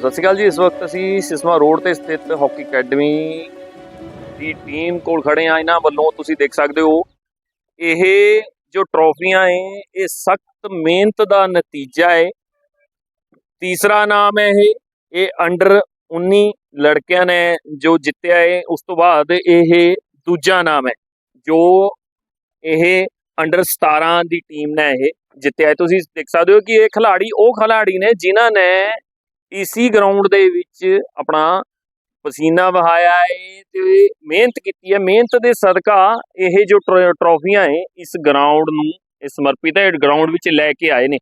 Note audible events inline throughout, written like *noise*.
ਸਤਿ ਸ਼੍ਰੀ ਅਕਾਲ ਜੀ। ਇਸ ਵਕਤ ਅਸੀਂ ਸਿਸਮਾ ਰੋਡ ਤੇ ਸਥਿਤ ਹਾਕੀ ਅਕੈਡਮੀ ਦੀ ਟੀਮ ਕੋਲ ਖੜੇ ਆ ਇਹਨਾਂ ਵੱਲੋਂ ਤੁਸੀਂ ਦੇਖ ਸਕਦੇ ਹੋ, ਇਹ ਜੋ ਟਰੋਫੀਆਂ ਏ ਇਹ ਸਖਤ ਮਿਹਨਤ ਦਾ ਨਤੀਜਾ ਹੈ। ਤੀਸਰਾ ਨਾਮ ਹੈ ਇਹ ਇਹ ਅੰਡਰ 19 ਲੜਕਿਆਂ ਨੇ ਜੋ ਜਿੱਤਿਆ ਹੈ, ਉਸ ਤੋਂ ਬਾਅਦ ਇਹ ਦੂਜਾ ਨਾਮ ਹੈ, ਜੋ ਇਹ ਅੰਡਰ 17 ਦੀ ਟੀਮ ਨੇ ਇਹ ਜਿੱਤਿਆ ਹੈ। ਤੁਸੀਂ ਦੇਖ ਸਕਦੇ ਹੋ ਕਿ ਇਹ ਖਿਲਾੜੀ ਉਹ ਖਿਲਾੜੀ ਨੇ ਜਿਨ੍ਹਾਂ ਨੇ ਇਸੀ ਗਰਾਊਂਡ ਦੇ ਵਿੱਚ ਆਪਣਾ ਪਸੀਨਾ ਵਹਾਇਆ ਹੈ ਤੇ ਮਿਹਨਤ ਕੀਤੀ ਹੈ ਮਿਹਨਤ ਦੇ ਸਦਕਾ ਇਹ ਜੋ ਟਰ- ਟਰੋਫੀਆਂ ਏ, ਇਸ ਗਰਾਊਂਡ ਨੂੰ ਇਹ ਸਮਰਪਿਤ ਹੈ ਗਰਾਊਂਡ ਵਿੱਚ ਲੈ ਕੇ ਆਏ ਨੇ।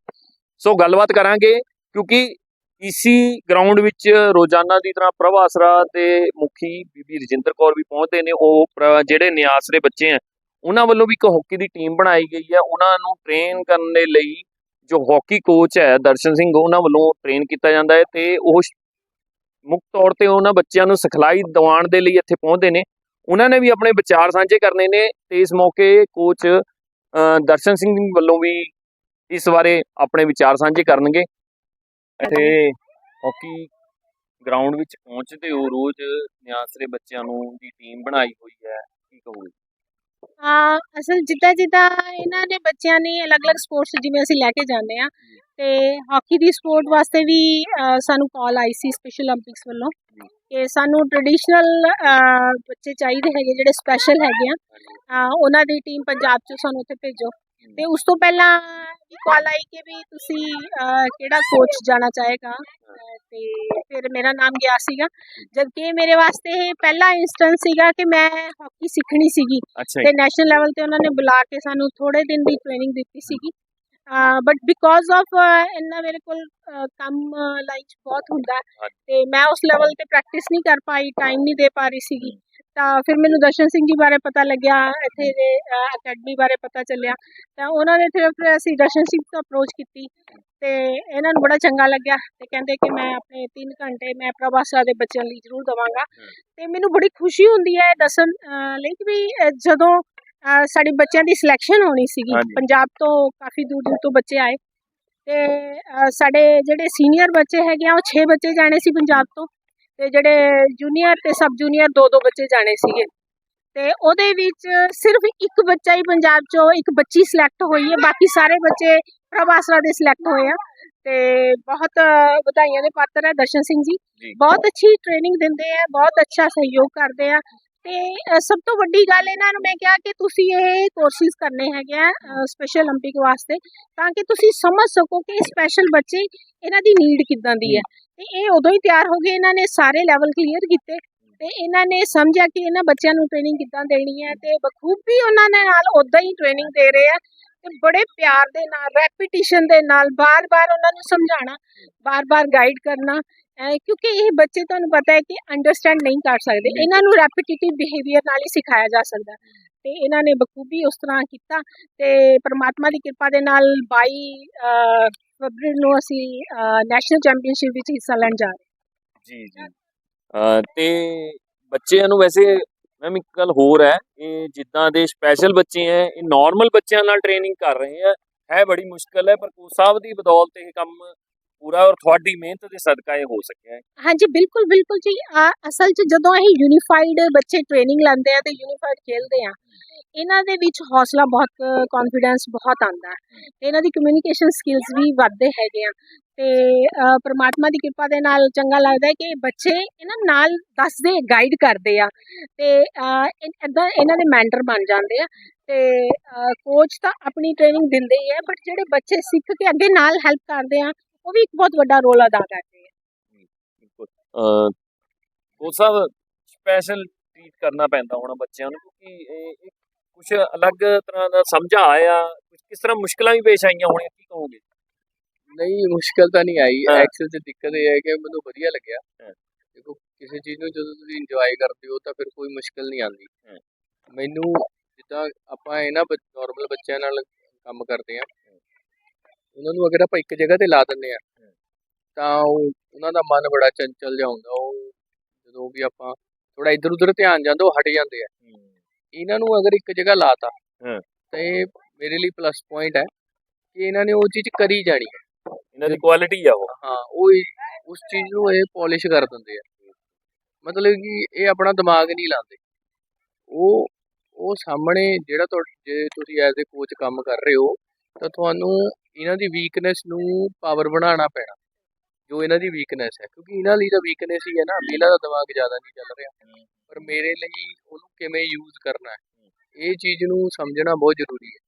ਸੋ ਗੱਲਬਾਤ ਕਰਾਂਗੇ ਕਿਉਂਕਿ ਇਸੀ ਗਰਾਊਂਡ ਵਿੱਚ ਰੋਜ਼ਾਨਾ ਦੀ ਤਰ੍ਹਾਂ ਪ੍ਰਭ ਆਸਰਾ ਤੇ ਮੁਖੀ ਬੀਬੀ ਰਜਿੰਦਰ ਕੌਰ ਵੀ ਪਹੁੰਚਦੇ ਨੇ। ਉਹ ਜਿਹੜੇ ਨਿਆਸਰੇ ਬੱਚੇ ਆ ਉਹਨਾਂ ਵੱਲੋਂ ਵੀ ਇੱਕ ਹਾਕੀ ਦੀ ਟੀਮ ਬਣਾਈ ਗਈ ਹੈ ਉਹਨਾਂ ਨੂੰ ਟ੍ਰੇਨ ਕਰਨ ਦੇ ਲਈ ਜੋ ਹਾਕੀ ਕੋਚ ਹੈ ਦਰਸ਼ਨ ਸਿੰਘ, ਉਹਨਾਂ ਵੱਲੋਂ ਟ੍ਰੇਨ ਕੀਤਾ ਜਾਂਦਾ ਹੈ ਤੇ ਉਹ ਮੁੱਖ ਤੌਰ ਤੇ ਉਹਨਾਂ ਬੱਚਿਆਂ ਨੂੰ ਸਿਖਲਾਈ ਦਿਵਾਉਣ ਦੇ ਲਈ ਇੱਥੇ ਪਹੁੰਚਦੇ ਨੇ। ਉਹਨਾਂ ਨੇ ਵੀ ਆਪਣੇ ਵਿਚਾਰ ਸਾਂਝੇ ਕਰਨੇ ਨੇ ਤੇ ਇਸ ਮੌਕੇ ਕੋਚ ਦਰਸ਼ਨ ਸਿੰਘ ਵੱਲੋਂ ਵੀ ਇਸ ਬਾਰੇ ਆਪਣੇ ਵਿਚਾਰ ਸਾਂਝੇ ਕਰਨਗੇ। ਇੱਥੇ ਹਾਕੀ ਗਰਾਊਂਡ ਵਿੱਚ ਪਹੁੰਚਦੇ ਹੋ ਰੋਜ਼ ਨਿਆਸਰੇ ਬੱਚਿਆਂ ਨੂੰ ਦੀ ਟੀਮ ਬਣਾਈ ਹੋਈ ਹੈ। ਕੀ ਕਹੋਗੇ? ਅਸਲ ਜਿੱਦਾਂ ਜਿੱਦਾਂ ਇਹਨਾਂ ਨੇ ਬੱਚਿਆਂ ਨੇ ਅਲੱਗ-ਅਲੱਗ ਸਪੋਰਟਸ ਜਿਵੇਂ ਅਸੀਂ ਲੈ ਕੇ ਜਾਂਦੇ ਆ ਤੇ ਹਾਕੀ ਦੀ ਸਪੋਰਟ ਵਾਸਤੇ ਵੀ ਸਾਨੂੰ ਕਾਲ ਆਈ ਸੀ ਸਪੈਸ਼ਲ 올림픽ਸ ਵੱਲੋਂ ਕਿ ਸਾਨੂੰ ਟ੍ਰੈਡੀਸ਼ਨਲ ਬੱਚੇ ਚਾਹੀਦੇ ਹੈਗੇ ਜਿਹੜੇ ਸਪੈਸ਼ਲ ਹੈਗੇ ਆ। ਉਹਨਾਂ ਦੀ ਟੀਮ ਪੰਜਾਬ ਚੋਂ ਸਾਨੂੰ ਉੱਥੇ ਭੇਜੋ। ਤੇ ਉਸ ਤੋਂ ਪਹਿਲਾਂ ਕਾਲ ਆਈ ਕਿ ਵੀ ਤੁਸੀਂ ਕਿਹੜਾ ਕੋਚ ਜਾਣਾ ਚਾਹੇਗਾ? ਤੇ ਫਿਰ ਮੇਰਾ ਨਾਮ ਗਿਆ ਸੀਗਾ। ਜਦਕਿ ਮੇਰੇ ਵਾਸਤੇ ਇਹ ਪਹਿਲਾ ਇੰਸਟੈਂਸ ਸੀਗਾ ਕਿ ਮੈਂ ਹਾਕੀ ਸਿੱਖਣੀ ਸੀਗੀ। ਤੇ ਨੈਸ਼ਨਲ ਲੈਵਲ ਤੇ ਉਹਨਾਂ ਨੇ ਬੁਲਾ ਕੇ ਸਾਨੂੰ ਥੋੜੇ ਦਿਨ ਦੀ ਟ੍ਰੇਨਿੰਗ ਦਿੱਤੀ ਸੀਗੀ। ਬਟ ਬਿਕੋਜ਼ ਆਫ ਇੰਨਾ ਮੇਰੇ ਕੋਲ ਕੰਮ ਲਾਈਨ 'ਚ ਬਹੁਤ ਹੁੰਦਾ। ਤੇ ਮੈਂ ਉਸ ਲੈਵਲ ਤੇ ਪ੍ਰੈਕਟਿਸ ਨਹੀਂ ਕਰ ਪਾਈ ਟਾਈਮ ਨਹੀਂ ਦੇ ਪਾ ਰਹੀ ਸੀਗੀ। ਤਾਂ ਫਿਰ ਮੈਨੂੰ ਦਰਸ਼ਨ ਸਿੰਘ ਜੀ ਬਾਰੇ ਪਤਾ ਲੱਗਿਆ ਇੱਥੇ ਦੇ ਅਕੈਡਮੀ ਬਾਰੇ ਪਤਾ ਚੱਲਿਆ। ਤਾਂ ਉਹਨਾਂ ਨੇ ਫਿਰ ਅਸੀਂ ਦਰਸ਼ਨ ਸਿੰਘ ਤੋਂ ਅਪਰੋਚ ਕੀਤੀ ਤੇ ਇਹਨਾਂ ਨੂੰ ਬੜਾ ਚੰਗਾ ਲੱਗਿਆ ਤੇ ਕਹਿੰਦੇ ਕਿ ਮੈਂ ਆਪਣੇ 3 ਘੰਟੇ ਮੈਂ ਪ੍ਰਭਾਸਾ ਦੇ ਬੱਚਿਆਂ ਲਈ ਜ਼ਰੂਰ ਦਵਾਂਗਾ। ਤੇ ਮੈਨੂੰ ਬੜੀ ਖੁਸ਼ੀ ਹੁੰਦੀ ਹੈ ਦੱਸਣ ਲਈ ਕਿ ਵੀ ਜਦੋਂ ਸਾਡੇ ਬੱਚਿਆਂ ਦੀ ਸਿਲੈਕਸ਼ਨ ਹੋਣੀ ਸੀਗੀ। ਪੰਜਾਬ ਤੋਂ ਕਾਫੀ ਦੂਰ ਦੂਰ ਤੋਂ ਬੱਚੇ ਆਏ ਤੇ ਸਾਡੇ ਜਿਹੜੇ ਸੀਨੀਅਰ ਬੱਚੇ ਹੈਗੇ ਆ ਉਹ 6 ਬੱਚੇ ਜਾਣੇ ਸੀ ਪੰਜਾਬ ਤੋਂ। ਤੇ ਜਿਹੜੇ ਜੂਨੀਅਰ ਤੇ ਸਬ ਜੂਨੀਅਰ ਦੋ ਦੋ ਬੱਚੇ ਜਾਣੇ ਸੀਗੇ। ਤੇ ਉਹਦੇ ਵਿੱਚ ਸਿਰਫ ਇੱਕ ਬੱਚਾ ਹੀ ਪੰਜਾਬ ਚੋਂ ਇੱਕ ਬੱਚੀ ਸਿਲੈਕਟ ਹੋਈ ਹੈ ਬਾਕੀ ਸਾਰੇ ਬੱਚੇ ਪ੍ਰਭਾਸਰਾ ਦੇ ਸਿਲੈਕਟ ਹੋਏ ਆ। ਤੇ ਬਹੁਤ ਵਧਾਈਆਂ ਦੇ ਪਾਤਰ ਹੈ ਦਰਸ਼ਨ ਸਿੰਘ ਜੀ। ਬਹੁਤ ਅੱਛੀ ਟ੍ਰੇਨਿੰਗ ਦਿੰਦੇ ਆ ਬਹੁਤ ਅੱਛਾ ਸਹਿਯੋਗ ਕਰਦੇ ਆ। ਤੇ ਅ, ਸਭ ਤੋਂ ਵੱਡੀ ਗੱਲ ਇਹਨਾਂ ਨੂੰ ਮੈਂ ਕਿਹਾ ਕਿ ਤੁਸੀਂ ਇਹ ਕੋਰਸਿਸ ਕਰਨੇ ਹੈਗੇ ਆ ਸਪੈਸ਼ਲ 올림픽 ਵਾਸਤੇ ਤਾਂ ਕਿ ਤੁਸੀਂ ਸਮਝ ਸਕੋ ਕਿ ਸਪੈਸ਼ਲ ਬੱਚੇ ਇਹਨਾਂ ਦੀ ਨੀਡ ਕਿੱਦਾਂ ਦੀ ਹੈ ਤੇ ਇਹ ਉਦੋਂ ਹੀ ਤਿਆਰ ਹੋ ਗਏ ਇਹਨਾਂ ਨੇ ਸਾਰੇ ਲੈਵਲ ਕਲੀਅਰ ਕੀਤੇ ਤੇ ਇਹਨਾਂ ਨੇ ਸਮਝਿਆ ਕਿ ਇਹਨਾਂ ਬੱਚਿਆਂ ਨੂੰ ਟ੍ਰੇਨਿੰਗ ਕਿੱਦਾਂ ਦੇਣੀ ਹੈ ਤੇ ਬਖੂਬੀ ਉਹਨਾਂ ਦੇ ਨਾਲ ਉਦਾਂ ਹੀ ਟ੍ਰੇਨਿੰਗ ਦੇ ਰਹੇ ਆ ਤੇ ਬੜੇ ਪਿਆਰ ਦੇ ਨਾਲ ਰੈਪੀਟੀਸ਼ਨ ਦੇ ਨਾਲ ਬਾਰ-ਬਾਰ ਉਹਨਾਂ ਨੂੰ ਸਮਝਾਉਣਾ ਬਾਰ-ਬਾਰ ਗਾਈਡ ਕਰਨਾ ਕਿਉਂਕਿ ਇਹ ਬੱਚੇ ਤੁਹਾਨੂੰ ਪਤਾ ਹੈ ਕਿ ਅੰਡਰਸਟੈਂਡ ਨਹੀਂ ਕਰ ਸਕਦੇ। ਇਹਨਾਂ ਨੂੰ ਰੈਪੀਟੀਟਿਵ ਬਿਹੇਵੀਅਰ ਨਾਲ ਹੀ ਸਿਖਾਇਆ ਜਾ ਸਕਦਾ। ਤੇ ਇਹਨਾਂ ਨੇ ਬਖੂਬੀ ਉਸ ਤਰ੍ਹਾਂ ਕੀਤਾ ਤੇ ਪ੍ਰਮਾਤਮਾ ਦੀ ਕਿਰਪਾ ਦੇ ਨਾਲ 22 ਅਹ, ਫਰਵਰੀ ਨੂੰ ਅਸੀਂ ਨੈਸ਼ਨਲ ਚੈਂਪੀਅਨਸ਼ਿਪ ਵਿੱਚ ਹਿੱਸਾ ਲੈਣ ਜਾ ਰਹੇ ਜੀ ਜੀ। ਤੇ ਬੱਚਿਆਂ ਨੂੰ ਵੈਸੇ ਮੈਮ ਇੱਕ ਗੱਲ ਹੋਰ ਹੈ, ਇਹ ਜਿੱਦਾਂ ਦੇ ਸਪੈਸ਼ਲ ਬੱਚੇ ਹੈ, ਇਹ ਨਾਰਮਲ ਬੱਚਿਆਂ ਨਾਲ ਟ੍ਰੇਨਿੰਗ ਕਰ ਰਹੇ ਹੈ ਹੈ ਬੜੀ ਮੁਸ਼ਕਲ ਹੈ, ਪਰ ਕੋਚ ਸਾਹਿਬ ਦੀ ਬਦੌਲਤ ਇਹ ਕੰਮ ਪੂਰਾ ਔਰ ਤੁਹਾਡੀ ਮਿਹਨਤ ਦੇ ਸਦਕਾ ਇਹ ਹੋ ਸਕਿਆ ਹੈ। ਹਾਂਜੀ, ਬਿਲਕੁਲ ਬਿਲਕੁਲ ਜੀ ਅਸਲ 'ਚ ਜਦੋਂ ਇਹ ਯੂਨੀਫਾਈਡ ਬੱਚੇ ਟ੍ਰੇਨਿੰਗ ਲੈਂਦੇ ਆ ਤੇ ਯੂਨੀਫਾਈਡ ਖੇਲਦੇ ਆ, ਇਹਨਾਂ ਦੇ ਵਿੱਚ ਹੌਸਲਾ ਬਹੁਤ ਕੌਨਫੀਡੈਂਸ ਬਹੁਤ ਆਉਂਦਾ ਤੇ ਇਹਨਾਂ ਦੀ ਕਮਿਊਨੀਕੇਸ਼ਨ ਸਕਿੱਲਸ ਵੀ ਵੱਧਦੇ ਹੈਗੇ ਆ। ਤੇ ਅ, ਪ੍ਰਮਾਤਮਾ ਦੀ ਕਿਰਪਾ ਦੇ ਨਾਲ ਚੰਗਾ ਲੱਗਦਾ ਹੈ ਕਿ ਬੱਚੇ ਇਹਨਾਂ ਨਾਲ ਦੱਸਦੇ ਗਾਈਡ ਕਰਦੇ ਆ। ਤੇ ਇਦਾਂ ਇਹਨਾਂ ਦੇ ਮੈਂਟਰ ਬਣ ਜਾਂਦੇ ਆ। ਤੇ ਕੋਚ ਤਾਂ ਆਪਣੀ ਟ੍ਰੇਨਿੰਗ ਦਿੰਦੇ ਹੀ ਹੈ ਬਟ ਜਿਹੜੇ ਬੱਚੇ ਸਿੱਖ ਕੇ ਅੱਗੇ ਨਾਲ ਹੈਲਪ ਕਰਦੇ ਆ ਉਹ ਵੀ ਇੱਕ ਬਹੁਤ ਵੱਡਾ ਰੋਲ ਅਦਾ ਕਰਦੇ ਆ। ਬਿਲਕੁਲ। ਅਹ ਕੋਚ ਸਾਹਿਬ ਸਪੈਸ਼ਲ ਟ੍ਰੀਟ ਕਰਨਾ ਪੈਂਦਾ ਹੋਣਾ ਬੱਚਿਆਂ ਨੂੰ ਕਿਉਂਕਿ ਇਹ ਕੁਝ ਅਲੱਗ ਤਰ੍ਹਾਂ ਦਾ ਸਮਝਾ ਆਇਆ ਕੁਝ ਕਿਸ ਤਰ੍ਹਾਂ ਮੁਸ਼ਕਲਾਂ ਵੀ ਪੇਸ਼ ਆਈਆਂ ਹੋਣੀਆਂ ਕੀ ਕਹੋਗੇ? ਨਹੀਂ ਮੁਸ਼ਕਲ ਤਾਂ ਨਹੀਂ ਆਈ। ਹਾਂ। ਐਕਸਲ 'ਚ ਦਿੱਕਤ ਇਹ ਹੈ ਕਿ ਮੈਨੂੰ ਵਧੀਆ ਲੱਗਿਆ। ਹਾਂ। ਦੇਖੋ ਕਿਸੇ ਚੀਜ਼ ਨੂੰ ਜਦੋਂ ਤੁਸੀਂ ਇੰਜੋਏ ਕਰਦੇ ਹੋ ਤਾਂ ਫਿਰ ਕੋਈ ਮੁਸ਼ਕਲ ਨਹੀਂ ਆਉਂਦੀ। ਹਾਂ। ਮੈਨੂੰ ਜਿੱਦਾਂ ਆਪਾਂ ਇਹਨਾਂ ਨਾਰਮਲ ਬੱਚਿਆਂ ਨਾਲ ਕੰਮ ਕਰਦੇ ਆ ਉਹਨਾਂ ਨੂੰ ਅਗਰ ਆਪਾਂ ਇੱਕ ਜਗ੍ਹਾ ਤੇ ਲਾ ਦਿੰਦੇ ਆ ਤਾਂ ਉਹ ਉਹਨਾਂ ਦਾ ਮਨ ਬੜਾ ਚੰਚਲ ਜਿਹਾ ਹੁੰਦਾ। ਉਹ ਜਦੋਂ ਵੀ ਆਪਾਂ ਥੋੜਾ ਇੱਧਰ ਉੱਧਰ ਧਿਆਨ ਜਾਂਦਾ ਉਹ ਹਟ ਜਾਂਦੇ ਆ। ਇਹਨਾਂ ਨੂੰ ਅਗਰ ਇੱਕ ਜਗ੍ਹਾ ਲਾਤਾ ਹਾਂ। ਤਾਂ ਇਹ ਮੇਰੇ ਲਈ ਪਲੱਸ ਪੁਆਇੰਟ ਹੈ ਕਿ ਇਹਨਾਂ ਨੇ ਉਹ ਚੀਜ਼ ਕਰੀ ਜਾਣੀ ਹੈ। ਇਹਨਾਂ ਦੀ ਕੁਆਲਿਟੀ ਆ ਉਹ। ਹਾਂ, ਉਹ ਹੀ ਉਸ ਚੀਜ਼ ਨੂੰ ਇਹ ਪਾਲਿਸ਼ ਕਰ ਦਿੰਦੇ ਆ। ਮਤਲਬ ਕਿ ਇਹ ਆਪਣਾ ਦਿਮਾਗ ਨਹੀਂ ਲਾਉਂਦੇ। ਉਹ ਉਹ ਸਾਹਮਣੇ ਜਿਹੜਾ ਤੁਹਾਡੇ ਜੇ ਤੁਸੀਂ ਐਜ਼ ਅ ਕੋਚ ਕੰਮ ਕਰ ਰਹੇ ਹੋ, ਤਾਂ ਤੁਹਾਨੂੰ ਇਹਨਾਂ ਦੀ ਵੀਕਨੈਸ ਨੂੰ ਪਾਵਰ ਬਣਾਉਣਾ ਪੈਣਾ। ਜੋ ਇਹਨਾਂ ਦੀ ਵੀਕਨੈਸ ਹੈ, ਕਿਉਂਕਿ ਇਹਨਾਂ ਲਈ ਤਾਂ ਵੀਕਨੈਸ ਹੀ ਹੈ ਨਾ। ਇਹਨਾਂ ਦਾ ਦਿਮਾਗ ਜ਼ਿਆਦਾ ਨਹੀਂ ਚੱਲ ਰਿਹਾ। ਪਰ ਮੇਰੇ ਲਈ ਉਹਨੂੰ ਕਿਵੇਂ ਯੂਜ਼ ਕਰਨਾ ਹੈ, ਇਹ ਚੀਜ਼ ਨੂੰ ਸਮਝਣਾ ਬਹੁਤ ਜ਼ਰੂਰੀ ਹੈ।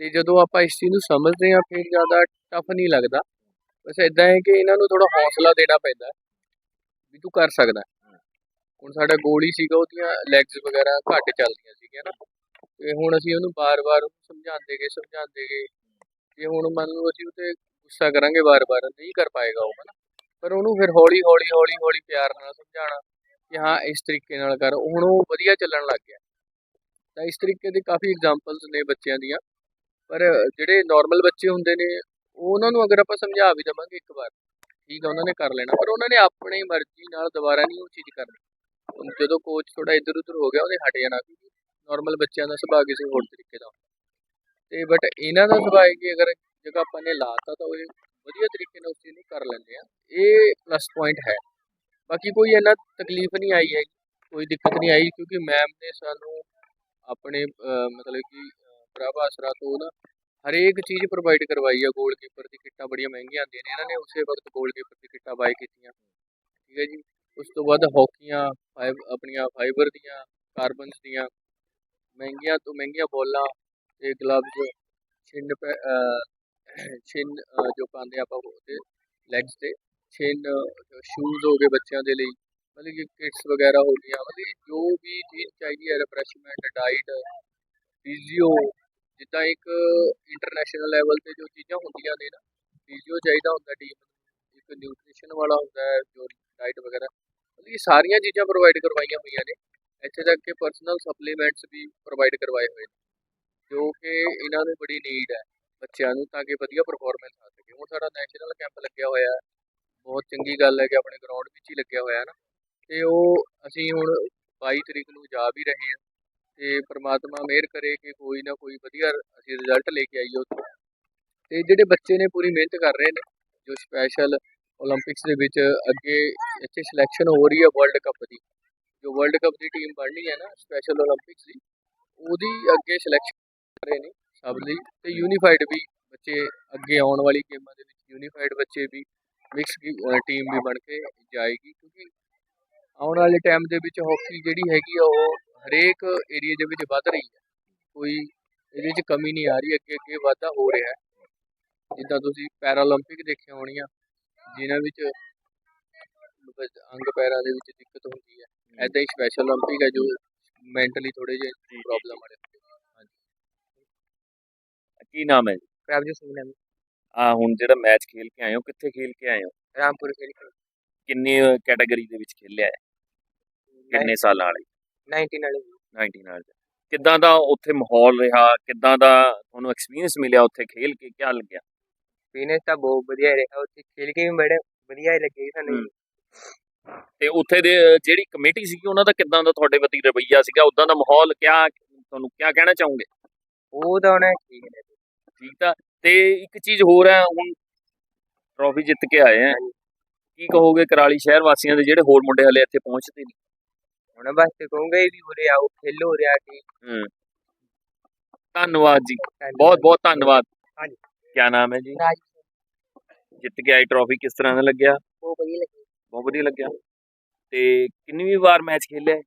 ਤੇ ਜਦੋਂ ਆਪਾਂ ਇਸ ਚੀਜ਼ ਨੂੰ ਸਮਝਦੇ ਹਾਂ, ਫਿਰ ਜ਼ਿਆਦਾ ਟਫ ਨਹੀਂ ਲੱਗਦਾ। ਬਸ ਇਦਾਂ ਹੈ ਕਿ ਇਹਨਾਂ ਨੂੰ ਥੋੜਾ ਹੌਸਲਾ ਦੇਣਾ ਪੈਂਦਾ ਵੀ ਤੂੰ ਕਰ ਸਕਦਾ ਹੁਣ ਸਾਡਾ ਗੋਲ ਹੀ ਸੀਗਾ, ਉਹਦੀਆਂ ਲੈਗਸ ਵਗੈਰਾ ਘੱਟ ਚੱਲਦੀਆਂ ਸੀਗੀਆਂ ਨਾ। ਤੇ ਹੁਣ ਅਸੀਂ ਉਹਨੂੰ ਬਾਰ-ਬਾਰ ਸਮਝਾਉਂਦੇ ਗਏ ਸਮਝਾਉਂਦੇ ਗਏ। ਤੇ ਹੁਣ ਮੰਨ ਲਓ ਅਸੀਂ ਉਹਤੇ ਗੁੱਸਾ ਕਰਾਂਗੇ ਬਾਰ-ਬਾਰ, ਨਹੀਂ ਕਰ ਪਾਏਗਾ ਉਹ, ਹਨਾ। ਪਰ ਉਹਨੂੰ ਫਿਰ ਹੌਲੀ ਹੌਲੀ ਹੌਲੀ ਹੌਲੀ ਪਿਆਰ ਨਾਲ ਸਮਝਾਉਣਾ ਕਿ ਹਾਂ, ਇਸ ਤਰੀਕੇ ਨਾਲ ਕਰ। ਹੁਣ ਉਹ ਵਧੀਆ ਚੱਲਣ ਲੱਗ ਗਿਆ। ਤਾਂ ਇਸ ਤਰੀਕੇ ਦੇ ਕਾਫੀ ਐਗਜ਼ਾਮਪਲਸ ਨੇ ਬੱਚਿਆਂ ਦੀਆਂ। ਪਰ ਜਿਹੜੇ ਨਾਰਮਲ ਬੱਚੇ ਹੁੰਦੇ ਨੇ ਉਹ ਉਹਨਾਂ ਨੂੰ ਅਗਰ ਆਪਾਂ ਸਮਝਾ ਵੀ ਦੇਵਾਂਗੇ ਇੱਕ ਵਾਰ, ਠੀਕ ਆ, ਉਹਨਾਂ ਨੇ ਕਰ ਲੈਣਾ। ਪਰ ਉਹਨਾਂ ਨੇ ਆਪਣੀ ਮਰਜ਼ੀ ਨਾਲ ਦੁਬਾਰਾ ਨਹੀਂ ਉਹ ਚੀਜ਼ ਕਰਨੀ। ਜਦੋਂ ਕੋਚ ਥੋੜਾ ਇੱਧਰ ਉੱਧਰ ਹੋ ਗਿਆ, ਉਹਨੇ ਹਟ ਜਾਣਾ ਕਿਉਂਕਿ ਨਾਰਮਲ ਬੱਚਿਆਂ ਦਾ ਸੁਭਾਅ ਕਿਸੇ ਹੋਰ ਤਰੀਕੇ ਦਾ ਹੁੰਦਾ। ਤੇ ਬਟ ਇਹਨਾਂ ਦਾ ਸੁਭਾਅ ਹੈ ਕਿ ਅਗਰ ਜਗ੍ਹਾ ਆਪਾਂ ਨੇ ਲਾਤਾ ਤਾਂ ਉਹ ਵਧੀਆ ਤਰੀਕੇ ਨਾਲ ਉਸ ਚੀਜ਼ ਨੂੰ ਕਰ ਲੈਂਦੇ ਆ। ਇਹ ਪਲੱਸ ਪੁਆਇੰਟ ਹੈ। ਬਾਕੀ ਕੋਈ ਇੰਨਾ ਤਕਲੀਫ ਨਹੀਂ ਆਈ ਹੈ ਕੋਈ ਦਿੱਕਤ ਨਹੀਂ ਆਈ ਕਿਉਂਕਿ ਮੈਮ ਨੇ ਸਾਨੂੰ ਆਪਣੇ ਮਤਲਬ ਕਿ ਪ੍ਰਭ ਆਸਰਾ ਤੋਂ ਨਾ ਹਰੇਕ ਚੀਜ਼ ਪ੍ਰੋਵਾਈਡ ਕਰਵਾਈ ਆ ਗੋਲਕੀਪਰ ਦੀ, ਕਿੱਟਾਂ ਬੜੀਆਂ ਮਹਿੰਗੀਆਂ ਆਉਂਦੀਆਂ ਨੇ। ਇਹਨਾਂ ਨੇ ਉਸੇ ਵਕਤ ਗੋਲਕੀਪਰ ਦੀ ਕਿੱਟਾਂ ਬਾਏ ਕੀਤੀਆਂ। ਠੀਕ ਹੈ ਜੀ? ਉਸ ਤੋਂ ਬਾਅਦ ਹਾਕੀਆਂ ਆਪਣੀਆਂ ਫਾਈਬਰ ਦੀਆਂ ਕਾਰਬਨਸ ਦੀਆਂ, ਮਹਿੰਗੀਆਂ ਤੋਂ ਮਹਿੰਗੀਆਂ ਬੋਲਾਂ ਤੇ ਗਲਵਜ਼ ਛਿੰਨ ਪੈ ਛਿੰਨ ਜੋ ਪਾਉਂਦੇ ਆਪਾਂ ਉਹਦੇ ਲੈਗਸ ਤੇ ਛਿੰਨ ਸ਼ੂਜ਼ ਹੋ ਗਏ ਬੱਚਿਆਂ ਦੇ ਲਈ, ਮਤਲਬ ਕਿ ਕਿਟਸ ਵਗੈਰਾ ਹੋ ਗਈਆਂ। ਮਤਲਬ ਜੋ ਵੀ ਚੀਜ਼ ਚਾਹੀਦੀ ਹੈ ਰਿਫਰੈਸ਼ਮੈਂਟ ਡਾਈਟ ਫਿਜ਼ੀਓ ਜਿੱਦਾਂ ਇੱਕ ਇੰਟਰਨੈਸ਼ਨਲ ਲੈਵਲ ਤੇ ਜੋ ਚੀਜ਼ਾਂ ਹੁੰਦੀਆਂ ਨੇ ਨਾ ਫਿਜ਼ੀਓ ਚਾਹੀਦਾ ਹੁੰਦਾ ਟੀਮ ਨੂੰ, ਇੱਕ ਨਿਊਟ੍ਰੀਸ਼ਨ ਵਾਲਾ ਹੁੰਦਾ ਹੈ ਜੋ ਡਾਈਟ ਵਗੈਰਾ, ਮਤਲਬ ਇਹ ਸਾਰੀਆਂ ਚੀਜ਼ਾਂ ਪ੍ਰੋਵਾਈਡ ਕਰਵਾਈਆਂ ਹੋਈਆਂ ਨੇ। ਇੱਥੇ ਤੱਕ ਕਿ ਪਰਸਨਲ ਸਪਲੀਮੈਂਟਸ ਵੀ ਪ੍ਰੋਵਾਈਡ ਕਰਵਾਏ ਹੋਏ ਨੇ, ਜੋ ਕਿ ਇਹਨਾਂ ਨੂੰ ਬੜੀ ਨੀਡ ਹੈ, ਬੱਚਿਆਂ ਨੂੰ ਤਾਂ ਕਿ ਵਧੀਆ ਪਰਫਾਰਮੈਂਸ ਆ ਸਕੇ। ਹੁਣ ਸਾਡਾ ਨੈਸ਼ਨਲ ਕੈਂਪ ਲੱਗਿਆ ਹੋਇਆ ਹੈ ਬਹੁਤ ਚੰਗੀ ਗੱਲ ਹੈ ਕਿ ਆਪਣੇ ਗਰਾਊਂਡ ਵਿੱਚ ਹੀ ਲੱਗਿਆ ਹੋਇਆ ਹੈ ਨਾ। ਤੇ ਉਹ ਅਸੀਂ ਹੁਣ 22 ਤਰੀਕ ਨੂੰ ਜਾ ਵੀ ਰਹੇ ਹਾਂ। ਤੇ ਪਰਮਾਤਮਾ ਮਿਹਰ ਕਰੇ ਕਿ ਕੋਈ ਨਾ ਕੋਈ ਵਧੀਆ ਅਸੀਂ ਰਿਜ਼ਲਟ ਲੈ ਕੇ ਆਈਏ ਉੱਥੇ। ਤੇ ਜਿਹੜੇ ਬੱਚੇ ਨੇ ਪੂਰੀ ਮਿਹਨਤ ਕਰ ਰਹੇ ਨੇ, ਜੋ ਸਪੈਸ਼ਲ 올림픽ਸ ਦੇ ਵਿੱਚ ਅੱਗੇ ਇੱਥੇ ਸਿਲੈਕਸ਼ਨ ਹੋ ਰਹੀ ਹੈ ਵਰਲਡ ਕੱਪ ਦੀ, ਜੋ ਵਰਲਡ ਕੱਪ ਦੀ ਟੀਮ ਬਣਨੀ ਹੈ ਨਾ ਸਪੈਸ਼ਲ 올림픽ਸ ਦੀ, ਉਹਦੀ ਅੱਗੇ ਸਿਲੈਕਸ਼ਨ ਕਰ ਰਹੇ ਨੇ ਸਭ ਲਈ ਤੇ ਯੂਨੀਫਾਈਡ ਵੀ ਬੱਚੇ ਅੱਗੇ ਆਉਣ ਵਾਲੀ ਗੇਮਾਂ ਦੇ ਵਿੱਚ ਯੂਨੀਫਾਈਡ ਬੱਚੇ ਵੀ ਮਿਕਸ ਟੀਮ ਵੀ ਬਣ ਕੇ ਜਾਏਗੀ ਕਿਉਂਕਿ ਆਉਣ ਵਾਲੇ ਟਾਈਮ ਦੇ ਵਿੱਚ ਹਾਕੀ ਜਿਹੜੀ ਹੈਗੀ ਆ ਉਹ ਹਰੇਕ ਏਰੀਆ ਦੇ ਵਿੱਚ ਵੱਧ ਰਹੀ ਹੈ ਕੋਈ ਇਹਦੇ 'ਚ ਕਮੀ ਨਹੀਂ ਆ ਰਹੀ ਅੱਗੇ ਅੱਗੇ ਵਾਧਾ ਹੋ ਰਿਹਾ ਹੈ ਜਿੱਦਾਂ ਤੁਸੀਂ ਪੈਰਾਲੰਪਿਕ ਦੇਖਿਆ ਹੋਣੀਆਂ ਜਿਨ੍ਹਾਂ ਵਿੱਚ ਬ- ਅੰਗ ਪੈਰਾਂ ਦੇ ਵਿੱਚ ਦਿੱਕਤ ਹੁੰਦੀ ਹੈ ਐਦਾਂ ਹੀ ਸਪੈਸ਼ਲ 올림픽 ਹੈ ਜੋ ਮੈਂਟਲੀ ਥੋੜੇ ਜਿਹੇ ਪ੍ਰੋਬਲਮ ਵਾਲੇ ਕੀ ਨਾਮ ਹੈ ਪ੍ਰਭਜੋਤ ਸਿੰਘ ਨੇ ਆ ਹੁਣ ਜਿਹੜਾ ਮੈਚ ਖੇਲ ਕੇ ਆਏ ਹੋ ਕਿੱਥੇ ਖੇਲ ਕੇ ਆਏ ਹੋ ਰਾਮਪੁਰ ਖੇਲ ਕਿੰਨੀ ਕੈਟਾਗਰੀ ਦੇ ਵਿੱਚ ਖੇਲਿਆ ਹੈ ਕਿੰਨੇ ਸਾਲਾਂ ਵਾਲੇ 19 ਵਾਲੇ 19 ਨਾਲ ਕਿੱਦਾਂ ਦਾ ਉੱਥੇ ਮਾਹੌਲ ਰਿਹਾ? ਕਿੱਦਾਂ ਦਾ ਤੁਹਾਨੂੰ ਐਕਸਪੀਰੀਅੰਸ ਮਿਲਿਆ ਉੱਥੇ ਖੇਲ ਕੇ? ਕੀ ਲੱਗਿਆ? ਫੀਨੈਸ ਤਾਂ ਬਹੁਤ ਵਧੀਆ ਰਿਹਾ। ਉੱਥੇ ਖੇਲ ਕੇ ਵੀ ਬੜੇ ਵਧੀਆ ਲੱਗੇ ਸਾਨੂੰ। ਤੇ ਉੱਥੇ ਦੇ ਜਿਹੜੀ ਕਮੇਟੀ ਸੀਗੀ ਉਹਨਾਂ ਦਾ ਕਿੱਦਾਂ ਦਾ ਤੁਹਾਡੇ ਪ੍ਰਤੀ ਰਵੱਈਆ ਸੀਗਾ? ਉਦਾਂ ਦਾ ਮਾਹੌਲ ਕਿਆ ਤੁਹਾਨੂੰ ਕਿਆ ਕਹਿਣਾ ਚਾਹੋਗੇ? ਉਹ ਤਾਂ ਉਹਨੇ ਠੀਕ ਨੇ। ਠੀਕ ਤਾਂ। ਤੇ ਇੱਕ ਚੀਜ਼ ਹੋਰ ਹੈ ਹੁਣ ਟਰੋਫੀ ਜਿੱਤ ਕੇ ਆਏ ਆ। ਕੀ ਕਹੋਗੇ ਕਰਾਲੀ ਸ਼ਹਿਰ ਵਾਸੀਆਂ ਦੇ ਜਿਹੜੇ ਹੋਰ ਮੁੰਡੇ ਹਲੇ ਇੱਥੇ ਪਹੁੰਚਦੇ ਨਹੀਂ? ਉਹਨਾਂ ਵਾਸਤੇ ਕਹੂੰਗਾ ਵੀ ਉਰੇ ਆਓ ਖੇਲੋ ਰਿਹਾ ਕਿ ਹੂੰ। ਧੰਨਵਾਦ ਜੀ। ਬਹੁਤ ਬਹੁਤ ਧੰਨਵਾਦ। ਹਾਂਜੀ। ਕੀ ਨਾਮ ਹੈ ਜੀ? ਰਾਜ ਜਿੱਤ ਕੇ ਆਈ ਟਰੋਫੀ ਕਿਸ ਤਰ੍ਹਾਂ ਦਾ ਲੱਗਿਆ? ਬਹੁਤ ਵਧੀਆ ਲੱਗੀ ਬਹੁਤ ਵਧੀਆ ਲੱਗਿਆ। ਤੇ ਕਿੰਨੀ ਵਾਰ ਮੈਚ ਖੇਲਿਆ? ਇਹ?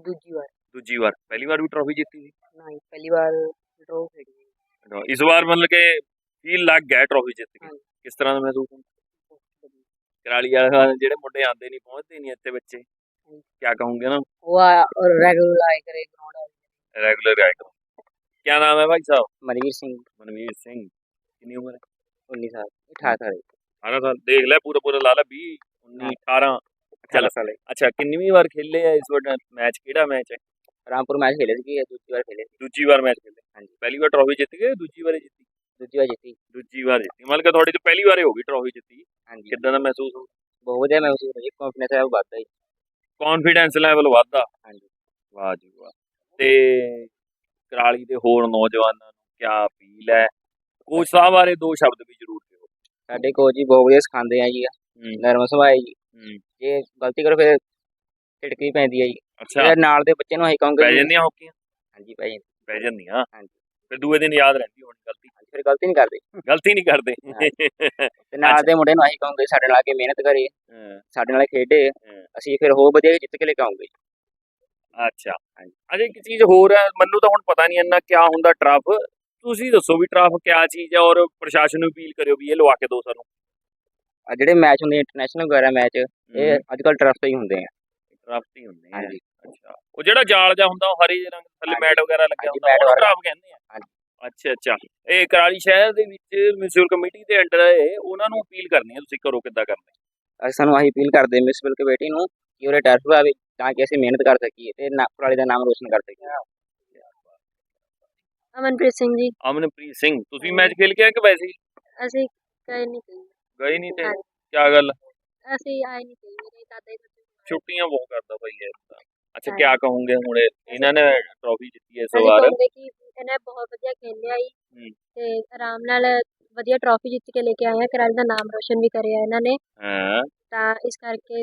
ਦੂਜੀ ਵਾਰ। ਦੂਜੀ ਵਾਰ। ਪਹਿਲੀ ਵਾਰ ਵੀ ਟਰੋਫੀ ਜਿੱਤੀ ਸੀ? ਨਹੀਂ ਪਹਿਲੀ ਵਾਰ ਡਰੋ ਖੇਡੀ ਇਸ ਵਾਰ ਮਤਲਬ ਕਿ ਫੀਲ ਲੱਗ ਗਿਆ ਟਰੋਫੀ ਜਿੱਤ ਕੇ। ਕਿਸ ਤਰ੍ਹਾਂ ਦਾ ਮਹਿਸੂਸ ਹੁੰਦਾ? ਕਰਾਲੀ ਵਾਲੇ ਜਿਹੜੇ ਮੁੰਡੇ ਆਉਂਦੇ ਨਹੀਂ ਪਹੁੰਚਦੇ ਨਹੀਂ ਇੱਥੇ ਬੱਚੇ। क्या कहूँगे ना? वो और रेगुलर आई करे रेगुलर आई करो क्या नाम है भाई साहब? मनवीर सिंह। मनवीर सिंह। कितनी उम्र है? उन्नीस साल। अठारह साल। अठारह साल। देख ले पूरा पूरा लाला भी उन्नीस हाँ। अठारह। चल। साल अच्छा कितनी बार खेले है? इस वर्ड मैच केड़ा मैच है? रामपुर मैच खेले थे दूसरी बार खेले दूसरी बार मैच खेले। हाँ जी। पहली बार ट्रॉफी जीत गए दूसरी बार जीती? दूसरी बार जीती। दूसरी बार जीती। मतलब थोड़ी तो पहली बार होगी ट्रॉफी जीती। हाँ जी। कितना महसूस हो? बहुत ज़्यादा महसूस हो रही कॉन्फिडेंस है बात है। ਕੌਨਫੀਡੈਂਸ ਲੈਵਲ ਵੱਧਦਾ। ਹਾਂਜੀ। ਵਾਹ ਜੀ ਵਾਹ। ਤੇ ਕਰਾਲੀ ਦੇ ਹੋਰ ਨੌਜਵਾਨਾਂ ਨੂੰ ਕੀ ਅਪੀਲ ਹੈ? ਕੋਚ ਸਾਹਿਬ ਬਾਰੇ ਦੋ ਸ਼ਬਦ ਵੀ ਜ਼ਰੂਰ ਦਿਓ। ਸਾਡੇ ਕੋਚ ਜੀ ਬਹੁਤ ਵਧੀਆ ਸਿਖਾਉਂਦੇ ਆ ਜੀ। ਨਰਮ ਸੁਭਾਅ ਹੈ ਜੀ। ਜੇ ਗਲਤੀ ਕਰੋ ਫਿਰ ਝਿੜਕੀ ਪੈਂਦੀ ਹੈ ਜੀ। ਅੱਛਾ। ਨਾਲ ਦੇ ਬੱਚੇ ਨੂੰ ਅਸੀਂ ਕਹੋਗੇ ਪੈ ਜਾਂਦੀਆਂ ਹਾਕੀਆਂ? ਹਾਂਜੀ ਪੈ ਜਾਂਦੀ ਪੈ ਜਾਂਦੀਆਂ। ਹਾਂਜੀ। ਫਿਰ ਦੂਏ ਦਿਨ ਯਾਦ ਰਹਿੰਦੀ ਹੋਣੀ ਗਲਤੀ। ਫਿਰ ਗਲਤੀ ਨਹੀਂ ਕਰਦੇ। ਗਲਤੀ ਨਹੀਂ ਕਰਦੇ। ਤੇ ਨਾਲ ਦੇ ਮੁੰਡੇ ਨੂੰ ਅਸੀਂ ਕਹੋਗੇ ਸਾਡੇ ਨਾਲ ਆ ਕੇ ਮਿਹਨਤ ਕਰੇ ਹਾਂ, ਸਾਡੇ ਨਾਲ ਖੇਡੇ ਹਾਂ। ਅਸੀਂ ਫਿਰ ਹੋਰ ਵਧੀਆ ਜਿੱਤ ਕੇ ਲੈ ਕੇ ਆਉਂਗੇ ਅੱਛਾ ਅਜੇ ਇੱਕ ਚੀਜ਼ ਹੋਰ ਹੈ ਮੈਨੂੰ ਤਾਂ ਹੁਣ ਪਤਾ ਨਹੀਂ ਇੰਨਾ ਕਿਆ ਹੁੰਦਾ ਟਰਫ। ਤੁਸੀਂ ਦੱਸੋ ਵੀ ਟਰਫ ਕਿਆ ਚੀਜ਼ ਹੈ ਔਰ ਪ੍ਰਸ਼ਾਸਨ ਨੂੰ ਅਪੀਲ ਕਰਿਓ ਵੀ ਇਹ ਲਵਾ ਕੇ ਦਿਓ ਸਾਨੂੰ। ਆ ਜਿਹੜੇ ਮੈਚ ਹੁੰਦੇ ਇੰਟਰਨੈਸ਼ਨਲ ਵਗੈਰਾ ਮੈਚ ਇਹ ਅੱਜ ਕੱਲ ਟਰਫ ਤੇ ਹੀ ਹੁੰਦੇ ਆ। ਟਰਫ ਹੀ ਹੁੰਦੇ ਆ। ਅੱਛਾ। ਉਹ ਜਿਹੜਾ ਜਾਲ ਜਾਂ ਹੁੰਦਾ ਉਹ ਹਰੇ ਰੰਗ ਥੱਲੇ ਹਾਂਜੀ। ਮੈਟ ਵਗੈਰਾ ਲੱਗਿਆ ਹਾਂਜੀ, ਹੁੰਦਾ ਮੈਟ ਉਹ ਵਗੈਰਾ। ਟਰਫ ਕਹਿੰਦੇ ਆ। ਅੱਛਾ ਅੱਛਾ। ਇਹ ਕਰਾਲੀ ਸ਼ਹਿਰ ਦੇ ਵਿੱਚ ਮਿਊਨਿਸਪਲ ਕਮੇਟੀ ਦੇ ਅੰਡਰ ਹੈ ਉਹਨਾਂ ਨੂੰ ਅਪੀਲ ਕਰਨੀ ਹੈ ਤੁਸੀਂ ਕਰੋ ਕਿੱਦਾਂ ਕਰਨਾ ਹੈ। ਅਸੀਂ ਸਾਨੂੰ ਅਸੀਂ ਅਪੀਲ ਕਰਦੇ ਮਿਸਬਲ ਕਮੇਟੀ ਨੂੰ ਕਿ ਉਹਦੇ ਟਰਫ ਆਵੇ ਤਾਂ ਕਿ ਅਸੀਂ ਮਿਹਨਤ ਕਰ ਸਕੀਏ ਤੇ ਪੁਰਾਣੇ ਦਾ ਨਾਮ ਰੋਸ਼ਨ ਕਰ ਸਕੀਏ। ਅਮਨਪ੍ਰੀਤ ਸਿੰਘ ਜੀ। ਅਮਨਪ੍ਰੀਤ ਸਿੰਘ ਤੁਸੀਂ ਮੈਚ ਖੇਲ ਕੇ ਆਏ ਕਿ ਵੈਸੇ ਹੀ? ਅਸੀਂ ਗਏ ਨਹੀਂ ਕहीं ਗਏ ਨਹੀਂ ਤੇ। ਕਿਆ ਗੱਲ? ਅਸੀਂ ਆਏ ਨਹੀਂ ਕहीं ਮੇਰੇ ਦਾਦਾ ਜੀ ਛੁੱਟੀਆਂ ਬਹੁਤ ਕਰਦਾ ਭਾਈ ਇਹ ਅੱਛਾ। ਕਿਆ ਕਹੋਗੇ ਹੁਣ ਇਹ- ਇਹਨਾਂ ਨੇ ਟਰੋਫੀ ਜਿੱਤੀ ਹੈ ਇਸ ਵਾਰ। ਕਿ ਇਹਨੇ ਬਹੁਤ ਵਧੀਆ ਖੇਲਿਆ ਜੀ। ਤੇ ਆਰਾਮ ਨਾਲ ਵਧੀਆ ਟਰੋਫੀ ਜਿੱਤ ਕੇ ਲੈ ਕੇ ਆਏ ਆ ਕਰਾਲੀ ਦਾ ਨਾਮ ਰੋਸ਼ਨ ਵੀ ਕਰਿਆ ਇਹਨਾਂ ਨੇ। ਹਾਂ। ਤਾਂ ਇਸ ਕਰਕੇ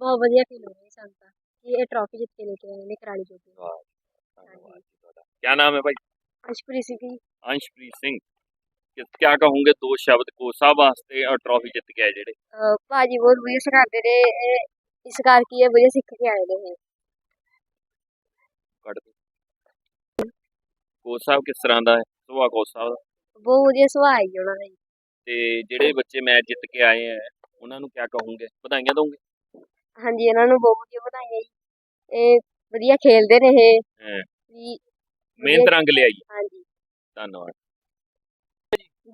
ਬਹੁਤ ਵਧੀਆ ਫੀਲ ਹੋ ਰਿਹਾ ਸਾਨੂੰ ਤਾਂ। ਕਿ ਇਹ ਟਰੋਫੀ ਜਿੱਤ ਕੇ ਲੈ ਕੇ ਆਏ ਨੇ ਕਰਾਲੀ ਜੋ ਕਿ ਧੰਨਵਾਦ ਜੀ ਤੁਹਾਡਾ। ਕਿਆ ਨਾਮ ਹੈ ਭਾਈ? ਅਸ਼ਪ੍ਰੀਤ ਸਿੰਘ ਜੀ। ਅੰਸ਼ਪ੍ਰੀਤ ਸਿੰਘ। ਕਿ ਕਿਆ ਕਹੋਗੇ ਦੋ ਸ਼ਬਦ ਕੋਸਾ ਵਾਸਤੇ ਔਰ ਟਰੋਫੀ ਜਿੱਤ ਕੇ ਆਏ ਜਿਹੜੇ? ਅਹ ਭਾਜੀ ਬਹੁਤ ਵਧੀਆ ਸਿਖਾਉਂਦੇ ਨੇ। ਇਹ ਇਸ ਕਰਕੇ ਇਹ ਵਧੀਆ ਸਿੱਖ ਕੇ ਆਏ ਨੇ ਇਹ। ਕੱਢ ਦਿਓ। ਕੋਚ ਸਾਹਿਬ ਕਿਸ ਤਰ੍ਹਾਂ ਦਾ ਹੈ? ਸੁਭਾਅ ਕੋਚ ਸਾਹਿਬ ਦਾ? ਬਹੁਤ ਵਧੀਆ ਸੁਭਾਅ ਹੈ ਜੀ ਉਹਨਾਂ ਦਾ ਜੀ। ਤੇ ਜਿਹੜੇ ਬੱਚੇ ਮੈਚ ਜਿੱਤ ਕੇ ਆਏ ਹੈ ਉਹਨਾਂ ਨੂੰ ਕਿਆ ਕਹੋਗੇ? ਵਧਾਈਆਂ ਦੋਗੇ? ਹਾਂਜੀ ਇਹਨਾਂ ਨੂੰ ਬਹੁਤ ਵਧੀਆ ਵਧਾਈਆਂ ਜੀ। ਇਹ ਵਧੀਆ ਖੇਲਦੇ ਨੇ ਇਹ। ਹਾਂ। ਵੀ ਮਿਹਨਤ ਰੰਗ ਲਿਆਈ। ਹਾਂਜੀ। ਧੰਨਵਾਦ।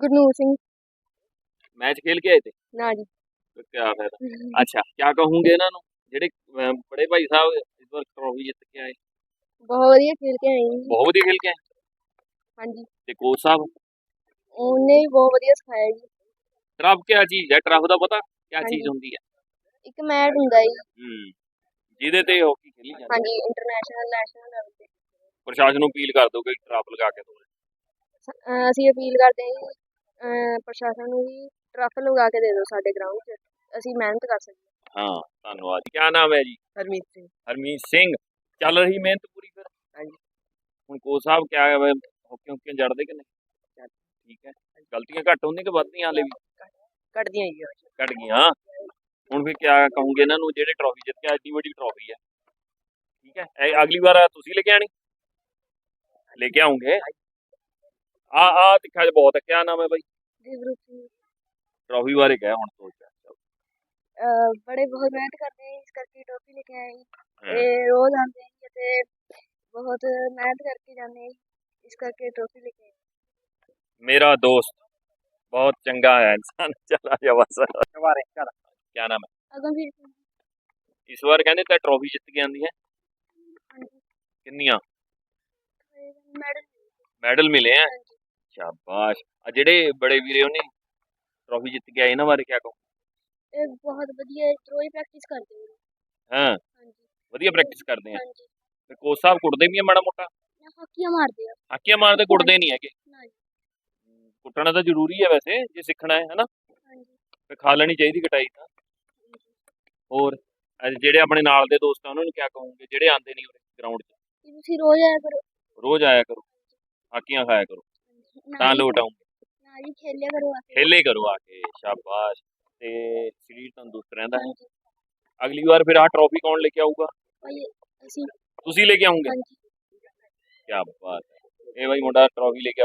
ਗੁਰਨੂਰ ਸਿੰਘ। ਮੈਚ ਖੇਲ ਕੇ ਆਏ ਤੇ? ਨਾ ਜੀ। ਕਿਆ ਫਾਇਦਾ। ਅੱਛਾ ਕਿਆ ਕਹੋਗੇ ਇਹਨਾਂ ਨੂੰ? ਜਿਹੜੇ ਬੜੇ ਭਾਈ ਸਾਹਿਬ ਇਸ ਵਾਰ ਟਰੋਫੀ ਜਿੱਤ ਕੇ ਆਏ। ਬਹੁਤ ਵਧੀਆ ਖੇਲ ਕੇ ਆਏ ਜੀ। ਬਹੁਤ ਵਧੀਆ ਖੇਲ ਕੇ ਆਏ? ਹਾਂਜੀ। ਤੇ ਕੋਚ ਸਾਹਿਬ? ਉਹਨੇ ਵੀ ਬਹੁਤ ਵਧੀਆ ਸਿਖਾਇਆ ਜੀ। ਟਰਫ ਕਿਆ ਚੀਜ਼ ਹੈ ਟਰਫ ਦਾ ਪਤਾ ਕਿਆ ਹਾਂਜੀ। ਚੀਜ਼ ਹੁੰਦੀ ਹੈ। ਇੱਕ ਮੈਚ ਹੁੰਦਾ ਜੀ। ਹੂੰ ਜਿਹਦੇ ਤੇ ਹਾਕੀ ਖੇਲੀ ਜਾਂਦੀ ਹੈ? ਹਾਂਜੀ ਇੰਟਰਨੈਸ਼ਨਲ ਨੈਸ਼ਨਲ ਲੈਵਲ ਤੇ। ਪ੍ਰਸ਼ਾਸਨ ਨੂੰ ਅਪੀਲ ਕਰ ਦਿਓ ਕਿ ਟਰਫ ਲਗਾ ਕੇ ਦਿਓ ਅਹ ਅਸੀਂ ਅਪੀਲ ਕਰਦੇ ਹਾਂ ਜੀ ਅਹ ਪ੍ਰਸ਼ਾਸਨ ਨੂੰ ਵੀ ਟਰਫ ਲਗਾ ਕੇ ਦੇ ਦਿਓ ਸਾਡੇ ਗਰਾਊਂਡ 'ਚ। ਅਸੀਂ ਮਿਹਨਤ ਕਰ ਸਕੀਏ। ਹਾਂ ਧੰਨਵਾਦ ਜੀ। ਕਿਆ ਨਾਮ ਹੈ ਜੀ? ਹਰਮੀਤ ਸਿੰਘ। ਹਰਮੀਤ ਸਿੰਘ। ਚੱਲ ਰਹੀ ਮਿਹਨਤ ਪੂਰੀ ਫਿਰ। ਹਾਂਜੀ। ਹੁਣ ਕੋਚ ਸਾਹਿਬ ਕਿਆ ਹੈ ਹਾਕੀ ਹੁਕੀਆਂ ਜੜਦੇ ਕਿ ਨਹੀਂ? ਠੀਕ ਹੈ। ਗਲਤੀਆਂ ਘੱਟ ਹੁੰਦੀਆਂ ਕਿ ਵੱਧਦੀਆਂ ਹਾਲੇ ਵੀ? ਕੱਢਦੀਆਂ ਜੀ ਘਟ ਗਈਆਂ ਹੁਣ ਫਿਰ ਕਿਆ ਕਹੋਗੇ ਇਹਨਾਂ ਨੂੰ ਜਿਹੜੇ ਟਰੋਫੀ ਜਿੱਤ ਕੇ ਐਡੀ ਵੱਡੀ ਟਰੋਫੀ ਹੈ ਠੀਕ ਹੈ। ਇਹ ਅਗਲੀ ਵਾਰ ਤੁਸੀਂ ਲੈ ਕੇ ਆਣੀ ਲੈ ਕੇ ਆਉਂਗੇ। ਆ ਆ ਦਿਖਾ ਜਿਹਾ ਬਹੁਤ ਹੈ ਕਿਆ ਨਾਮ ਹੈ ਭਾਈ ਦੇਵਰੂਪ ਸਿੰਘ। ਟਰੋਫੀ ਬਾਰੇ ਕਹਿ ਹੁਣ ਸੋਚ ਅਹ ਬੜੇ ਬਹੁਤ ਮਿਹਨਤ ਕਰਦੇ ਹੈ ਇਸ ਕਰਕੇ ਟਰੋਫੀ ਲੈ ਕੇ ਆਏ ਜੀ। ਹਾਂ। ਤੇ ਹੈ ਹੈ ਇਸ ਕਰਕੇ ਟਰੋਫੀ ਲੈ ਕੇ ਮੇਰਾ ਦੋਸਤ ਬਹੁਤ ਚੰਗਾ ਹੈ ਇਨਸਾਨ। *laughs* ਚਲਾ ਜਾ ਬਸ। ਦੁਬਾਰੇ ਚੱਲ। ਕਿਆ ਨਾਮ ਹੈ? ਅਗਮਵੀਰ ਸਿੰਘ। ਇਸ ਵਾਰ ਕਹਿੰਦੇ ਤਾਂ ਟਰੋਫੀ ਜਿੱਤ ਕੇ ਆਂਦੀ ਹੈ। ਕਿੰਨੀਆਂ? ਮੈਡਲ ਮੈਡਲ ਮਿਲੇ। ਆ ਸ਼ਾਬਾਸ਼। ਆ ਜਿਹੜੇ ਬੜੇ ਵੀਰੇ ਉਹਨੇ ਟਰੋਫੀ ਜਿੱਤ ਕੇ ਆਏ ਇਹਨਾਂ ਬਾਰੇ ਕਿਆ ਕਹੋ? ਇਹ ਬਹੁਤ ਵਧੀਆ ਰੋਜ਼ ਪ੍ਰੈਕਟਿਸ ਕਰਦੇ ਹਾਂ। ਹਾਂਜੀ। ਵਧੀਆ ਪ੍ਰੈਕਟਿਸ ਕਰਦੇ ਆ। ਹਾਂਜੀ। ਤੇ ਕੋਚ ਸਾਹਿਬ ਕੁੱਟਦੇ ਵੀ ਆ ਮਾੜਾ ਮੋਟਾ? ਹਾਕੀਆਂ ਮਾਰਦੇ ਆ। ਹਾਕੀਆਂ ਮਾਰਦੇ ਕੁੱਟਦੇ ਨਹੀਂ ਹੈਗੇ। ਕੁੱਟਣਾ ਤਾਂ ਜ਼ਰੂਰੀ ਹੈ ਵੈਸੇ ਜੇ ਸਿੱਖਣਾ ਹੈ ਹਨਾ? ਹਾਂਜੀ। ਤੇ ਖਾ ਲੈਣੀ ਚਾਹੀਦੀ ਕਟਾਈ ਤਾਂ। ਹੋਰ ਅੱਜ ਜਿਹੜੇ ਆਪਣੇ ਨਾਲ ਦੇ ਦੋਸਤ ਆ ਉਹਨਾਂ ਨੂੰ ਕਿਆ ਕਹੋਗੇ? ਜਿਹੜੇ ਆਂਦੇ ਨਹੀਂ ਉਰੇ ਗਰਾਊਂਡ 'ਚ। ਤੁਸੀਂ ਰੋਜ਼ ਆਇਆ ਕਰੋ। ਰੋਜ਼ ਆਇਆ ਕਰੋ। ਹਾਕੀਆਂ ਖਾਇਆ ਕਰੋ। ਤਾਂ ਲੋਟ ਆਉਂਗੇ। ਨਾਲ ਹੀ ਖੇਲਿਆ ਕਰੋ ਆ ਕੇ। ਖੇਲੇ ਕਰੋ ਆ ਕੇ ਸ਼ਾਬਾਸ਼। ਤੇ ਸਰੀਰ ਤੰਦਰੁਸਤ ਰਹਿੰਦਾ ਹੈ। ਅਗਲੀ ਵਾਰ ਫਿਰ ਆਹ ਟਰੋਫੀ ਕੌਣ ਲੈ ਕੇ ਆਊਗਾ? ਅਸੀਂ। ਤੁਸੀਂ ਲੈ ਕੇ ਆਉਂਗੇ? ਕੀ ਬਾਤ ਹੈ। ਇਹ ਬਾਈ ਮੁੰਡਾ ਟਰੋਫੀ ਲੈ ਕੇ